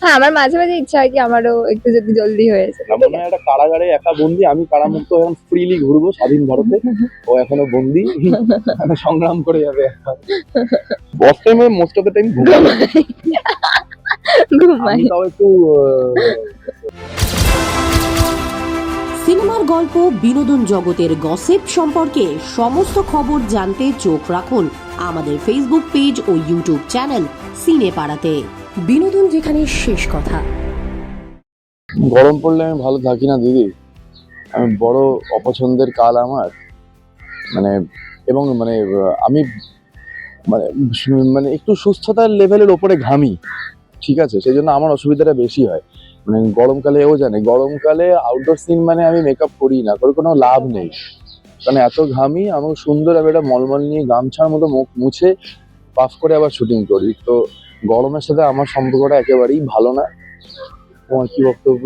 হ্যাঁ আমার মাঝে মাঝে ইচ্ছা হয় কি আমারও একটু যদি জলদি হয়েছে না মনে হয় একটা কারাগারে একা বন্দি আমি কারামুক্ত এখন ফ্রিলি ঘুরবো স্বাধীন ভারতে। ও এখনও বন্দি সংগ্রাম করে যাবে বস টাইমে মোস্ট অফ দ্য টাইম ঘুমাই। তাও একটু সিনেমার গল্প বিনোদন জগতের গসিপ সম্পর্কে সমস্ত খবর জানতে চোখ রাখুন আমাদের ফেসবুক পেজ ও ইউটিউব চ্যানেল সিনে পাড়াতে বিনোদন যেখানে শেষ কথা। গরম পড়লে আমি ভালো থাকি না, দিদি। আমি বড় অপছন্দের কাল আমার। মানে এবং মানে আমি মানে মানে একটু সুস্থতার লেভেলের ওপরে ঘামি, ঠিক আছে? সেই জন্য আমার অসুবিধাটা বেশি হয়। মানে গরমকালে এও জানে, গরমকালে আউটডোর সিন মানে আমি মেকআপ করি না, করে কোনো লাভ নেই। কারণ এত ঘামি, আমি সুন্দর আমি একটা মলমল নিয়ে গামছার মতো মুখ মুছে পাফ করে আবার শুটিং করি। তো গরমের সাথে আমার সম্পর্কটা একেবারেই ভালো না। তোমার কি বক্তব্য?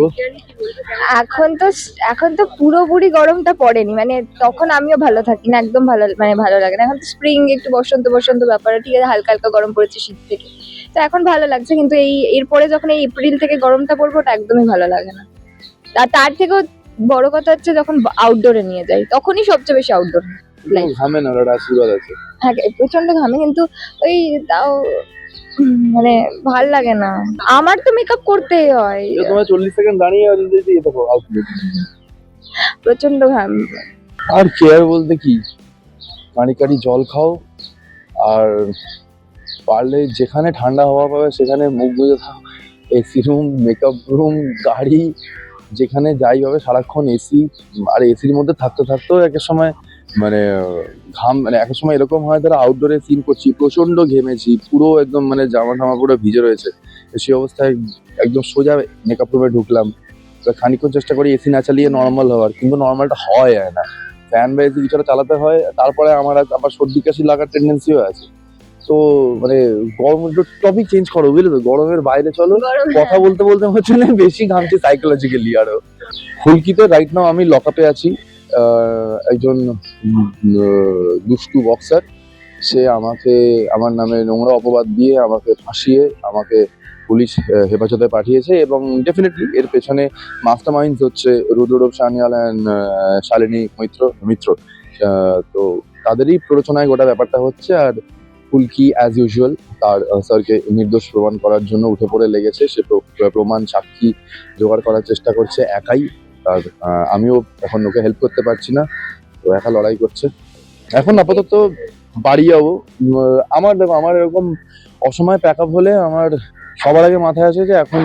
এখন তো এখন তো পুরোপুরি গরমটা পড়েনি। মানে তখন আমিও ভালো থাকি না একদম ভালো মানে ভালো লাগে না। এখন তো স্প্রিং একটু বসন্ত বসন্ত ব্যাপার ঠিক আছে হালকা হালকা গরম পড়েছে শীত থেকে। তো এখন ভালো লাগছে কিন্তু এই এরপরে যখন এই এপ্রিল থেকে গরমটা পড়বে ওটা একদমই ভালো লাগে না। আর তার থেকেও বড় কথা হচ্ছে যখন আউটডোরে নিয়ে যাই তখনই সবচেয়ে বেশি আউটডোর. ঘামে না ওটা আশীর্বাদ আছে। হ্যাঁ প্রচণ্ড ঘামে কিন্তু ওই তাও মানে ভালো লাগে না। আমার তো মেকআপ করতেই হয়। তোমার চল্লিশ সেকেন্ড দাঁড়িয়ে প্রচণ্ড ঘাম। আর কেয়ার বলতে কি? কাঁড়ি কাঁড়ি জল খাও আর পারলে যেখানে ঠান্ডা হাওয়া পাবে সেখানে মুখ বুঝে থাও এসি রুম মেকআপ রুম গাড়ি যেখানে যাই হবে সারাক্ষণ এসি আর এসির মধ্যে থাকতে থাকতেও এক এক সময় মানে ঘাম মানে এক সময় এরকম হয় তারা আউটডোরে সিন করছি প্রচণ্ড ঘেমেছি পুরো একদম মানে জামা টামা পুরো ভিজে রয়েছে। সেই অবস্থায় একদম সোজা মেকআপ রুমে ঢুকলাম। তো খানিকক্ষণ চেষ্টা করি এসি না চালিয়ে নর্মাল হওয়ার কিন্তু নর্মালটা হয় না। ফ্যান বা এসি কিছুটা চালাতে হয় তারপরে আমার আবার সর্দি কাশি লাগার টেন্ডেন্সিও আছে। তো মানে গরম একটু টপিক চেঞ্জ করো বুঝলে তো? গরমের বাইরে চলো কথা বলতে বলতে হচ্ছে বেশি ঘামছি সাইকোলজিক্যালি আরও। ফুলকিতে রাইট নাও আমি লকআপে আছি। একজন দুষ্টু বক্সার সে আমাকে, আমার নামে নোংরা অপবাদ দিয়ে আমাকে ফাঁসিয়ে, আমাকে পুলিশ হেফাজতে পাঠিয়েছে এবং ডেফিনেটলি এর পেছনে মাস্টার মাইন্ডস হচ্ছে রুদ্রদেব সানিয়াল অ্যান্ড শালিনী মৈত্র, মিত্র। তো তাদেরই প্ররোচনায় গোটা ব্যাপারটা হচ্ছে আর ফুলকি অ্যাজ ইউজুয়াল তার স্যারকে নির্দোষ প্রমাণ করার জন্য উঠে পড়ে লেগেছে। সে প্র- প্রমাণ সাক্ষী জোগাড় করার চেষ্টা করছে একাই। আর আমিও এখন ওকে হেল্প করতে পারছি না। তো একা লড়াই করছে। এখন আপাতত বাড়ি যাব। আমার দেখো, আমার এরকম অসময় প্যাক আপ হলে আমার সবার আগে মাথায় আসে যে এখন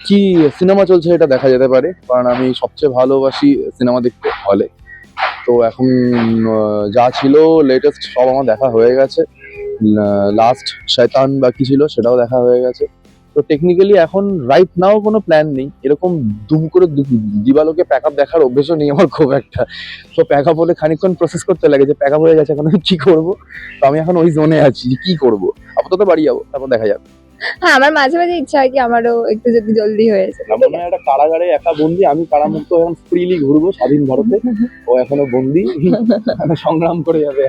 কি সিনেমা চলছে এটা দেখা যেতে পারে। কারণ আমি সবচেয়ে ভালোবাসি সিনেমা দেখতে হলে। তো এখন যা ছিল লেটেস্ট সব আমার দেখা হয়ে গেছে। লাস্ট শয়তান বাকি ছিল সেটাও দেখা হয়ে গেছে। তো টেকনিক্যালি এখন রাইট নাও কোনো প্ল্যান নেই। এরকম দুম করে দু- দিবালোকে প্যাক আপ দেখার অভ্যেসও নেই আমার খুব একটা। তো প্যাক আপ হলে খানিকক্ষণ প্রসেস করতে লাগে যে প্যাক আপ হয়ে গেছে এখন আমি কি করব? তো আমি এখন ওই জোনে আছি যে কী করব? আপাতত বাড়ি যাব তারপর দেখা যাবে। হ্যাঁ আমার মাঝে মাঝে ইচ্ছা হয় কি আমারও একটু যদি জলদি হয়েছে না মনে হয় একটা কারাগারে একা বন্দি আমি কারামুক্ত এখন ফ্রিলি ঘুরবো স্বাধীন ভারতে। ও এখনও বন্দি সংগ্রাম করে যাবে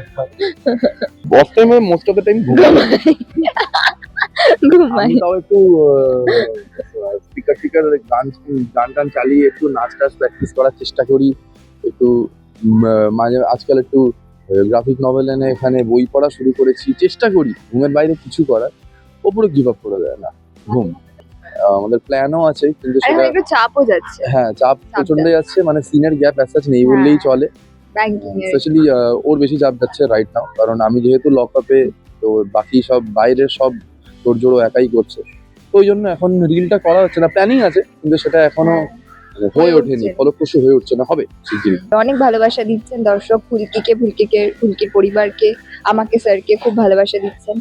টাইমে মোস্ট অফ দ্য টাইম ঘুমাই। তাও একটু স্পিকার টিকার গান গান টান চালিয়ে একটু নাচ টাচ প্র্যাকটিস করার চেষ্টা করি। একটু মাঝে আজকাল একটু গ্রাফিক নভেল এনে এখানে বই পড়া শুরু করেছি। চেষ্টা করি ঘুমের বাইরে কিছু করার। ওপরে গিভ আপ করে দেয় না ঘুম। আমাদের প্ল্যানও আছে কিন্তু সেটা একটু চাপও যাচ্ছে। হ্যাঁ চাপ প্রচণ্ড যাচ্ছে। মানে সিনের গ্যাপ অ্যাসাচ নেই হ্যাঁ। বললেই চলে স্পেশালি ওর বেশি চাপ যাচ্ছে রাইট নাও কারণ আমি যেহেতু লকআপে তো বাকি সব বাইরের সব তোর জোড়ো একাই করছে। তো ওই জন্য এখন রিলটা করা হচ্ছে না প্ল্যানিং আছে কিন্তু সেটা এখনও মানে হয়ে ওঠেনি। ফলপ্রসূ হয়ে উঠছে না হবে শিগগিরই। অনেক ভালোবাসা দিচ্ছেন দর্শক ফুলকিকে ফুলকিকে ফুলকির পরিবারকে আমাকে স্যারকে খুব ভালোবাসা দিচ্ছেন।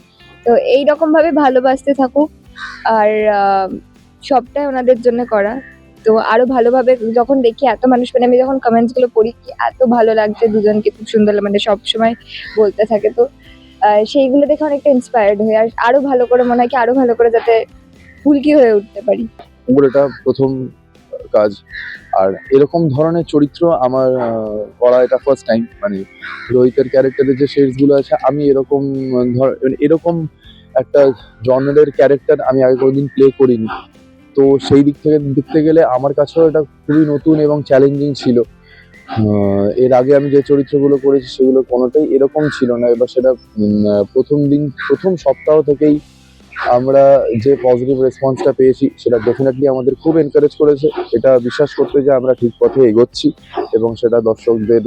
তো এই রকম ভাবে ভালোবাসতে থাকুক আর সবটাই ওনাদের জন্য করা। তো আরও ভালোভাবে যখন দেখি এত মানুষ মানে আমি যখন কমেন্টসগুলো পড়ি কি এত ভালো লাগছে দুজনকে খুব সুন্দর মানে সবসময় বলতে থাকে। তো সেইগুলো দেখে অনেকটা ইন্সপায়ার্ড হয়ে আর আরও ভালো করে, মনে হয় কি আরও ভালো করে যাতে ফুলকি হয়ে উঠতে পারি। এটা প্রথম কাজ। আর এরকম ধরনের চরিত্র আমার করা এটা ফার্স্ট টাইম মানে রোহিতের ক্যারেক্টারের যে শেডসগুলো আছে, আমি এরকম, ধর মানে এরকম একটা জনরের ক্যারেক্টার আমি আগে কোনোদিন প্লে করিনি। তো সেই দিক থেকে দেখতে গেলে আমার কাছেও এটা খুবই নতুন এবং চ্যালেঞ্জিং ছিল। এর আগে আমি যে চরিত্রগুলো করেছি সেগুলো কোনোটাই এরকম ছিল না। এবার সেটা প্রথম দিন, প্রথম সপ্তাহ থেকেই আমরা যে পজিটিভ রেসপন্সটা পেয়েছি, সেটা ডেফিনেটলি আমাদের খুব এনকারেজ করেছে। এটা বিশ্বাস করতে যে আমরা ঠিক পথে এগোচ্ছি এবং সেটা দর্শকদের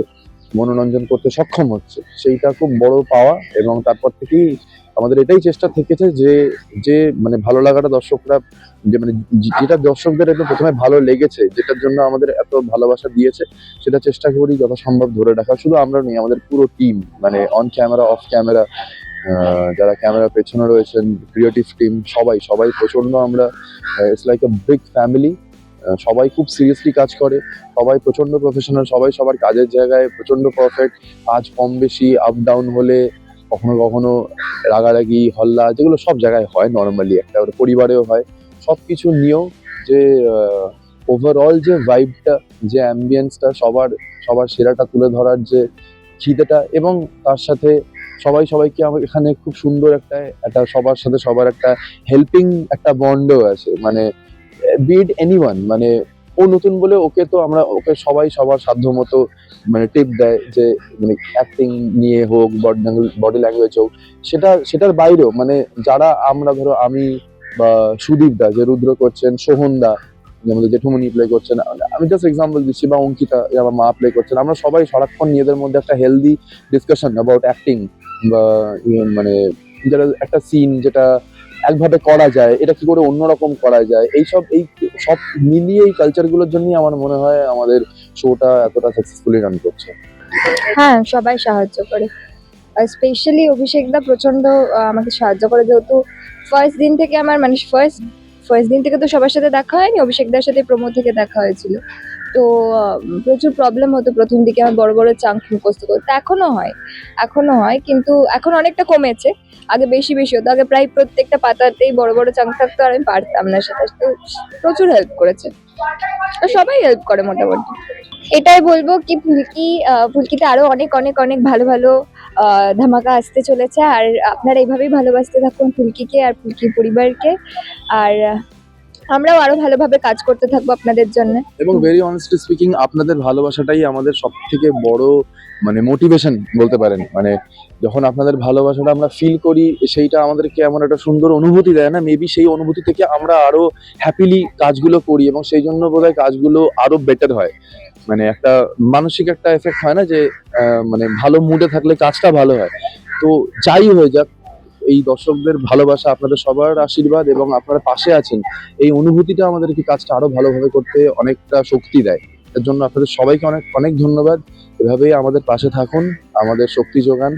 মনোরঞ্জন করতে সক্ষম হচ্ছে। সেইটা খুব বড় পাওয়া এবং তারপর থেকেই আমাদের এটাই চেষ্টা থেকেছে যে যে মানে ভালো লাগাটা দর্শকরা, যে মানে যেটা দর্শকদের একদম প্রথমে ভালো লেগেছে, যেটার জন্য আমাদের এত ভালোবাসা দিয়েছে, সেটা চেষ্টা করি যথাসম্ভব ধরে রাখা শুধু আমরা নেই, আমাদের পুরো টিম মানে অন ক্যামেরা অফ ক্যামেরা যারা ক্যামেরা পেছনে রয়েছেন ক্রিয়েটিভ টিম সবাই সবাই প্রচণ্ড আমরা it's like a big family সবাই খুব সিরিয়াসলি কাজ করে, সবাই প্রচণ্ড প্রফেশনাল সবাই সবার কাজের জায়গায় প্রচণ্ড পারফেক্ট কাজ কম বেশি আপ ডাউন হলে কখনো কখনো রাগারাগি, হল্লা যেগুলো সব জায়গায় হয় নর্মালি একটা পরিবারেও হয়। সব কিছু নিয়েও যে ওভারঅল যে ভাইবটা যে অ্যাম্বিয়েন্সটা সবার সবার সেরাটা তুলে ধরার যে খিদেটা এবং তার সাথে সবাই সবাইকে আমার এখানে খুব সুন্দর একটা একটা সবার সাথে সবার একটা হেল্পিং একটা বন্ডও আছে। মানে বিড এনিওয়ান মানে ও নতুন বলে ওকে তো আমরা, ওকে সবাই সবার সাধ্য মতো মানে টিপ দেয় যে মানে অ্যাক্টিং নিয়ে হোক বডি ল্যাঙ্গুয়েজ হোক, সেটা, সেটার বাইরেও মানে যারা আমরা ধরো আমি বা সুদীপ দা, যে রুদ্র করছেন, সোহন দা, আমাদের জেঠুমনি প্লে করছেন, আমি জাস্ট এক্সাম্পল দিচ্ছি, বা অঙ্কিতা আমার মা প্লে করছেন, আমরা সবাই সারাক্ষণ নিজেদের মধ্যে একটা হেলদি ডিসকাশন অ্যাবাউট অ্যাক্টিং বা মানে যেটা একটা সিন যেটা একভাবে করা যায়, এটা কি করে অন্যরকম করা যায়, এইসব, এই সব মিলিয়ে এই কালচারগুলোর জন্যই আমার মনে হয় আমাদের শোটা এতটা সাকসেসফুলি রান করছে। হ্যাঁ সবাই সাহায্য করে। স্পেশালি অভিষেকদা প্রচণ্ড আমাকে সাহায্য করে যেহেতু ফার্স্ট দিন থেকে আমার মানে ফার্স্ট ফার্স্ট দিন থেকে তো সবার সাথে দেখা হয়নি অভিষেকদার সাথে প্রমো থেকে দেখা হয়েছিল। তো প্রচুর প্রবলেম হতো প্রথম দিকে। আমার বড় বড় চাঙ্ক মুখস্থ করতে। এখনও হয় এখনও হয়। কিন্তু এখন অনেকটা কমেছে। আগে বেশি বেশি হতো। আগে প্রায় প্রত্যেকটা পাতাতেই বড় বড় চাঙ্ক থাকতো আর আমি পারতাম না সেটা। তো প্রচুর হেল্প করেছে। সবাই হেল্প করে মোটামুটি। এটাই বলব কি ফুলকি ফুলকিতে আরও অনেক অনেক অনেক ভালো ভালো ধামাকা আসতে চলেছে। আর আপনারা এইভাবেই ভালোবাসতে থাকুন ফুলকিকে আর ফুলকির পরিবারকে। আর আমরাও আরও ভালোভাবে কাজ করতে থাকব আপনাদের জন্য। এবং ভেরি অনেস্টলি স্পিকিং আপনাদের ভালোবাসাটাই আমাদের সব থেকে বড় মানে মোটিভেশন বলতে পারেন। মানে যখন আপনাদের ভালোবাসাটা আমরা ফিল করি, সেইটা আমাদেরকে এমন একটা সুন্দর অনুভূতি দেয় না মেবি সেই অনুভূতি থেকে আমরা আরও হ্যাপিলি কাজগুলো করি এবং সেই জন্য বোধহয় কাজগুলো আরও বেটার হয়। মানে একটা মানসিক একটা এফেক্ট হয় না যে মানে ভালো মুডে থাকলে কাজটা ভালো হয়। তো যাই হয়ে যাক এই দর্শকদের ভালোবাসা আপনাদের সবার আশীর্বাদ এবং আপনারা পাশে আছেন এই অনুভূতিটা আমাদেরকে কাজটা আরও ভালোভাবে করতে অনেকটা শক্তি দেয়। এর জন্য আপনাদের সবাইকে অনেক অনেক ধন্যবাদ। এভাবেই আমাদের পাশে থাকুন আমাদের শক্তি যোগান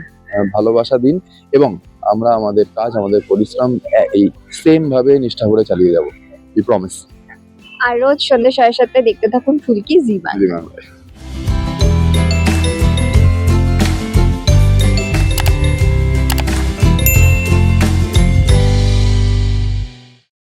ভালোবাসা দিন এবং আমরা আমাদের কাজ আমাদের পরিশ্রম এই সেম ভাবে নিষ্ঠা করে চালিয়ে যাব। উই প্রমিস আর রোজ সন্ধ্যে সাড়ে সাতটায় দেখতে থাকুন ফুলকি জি বাংলা।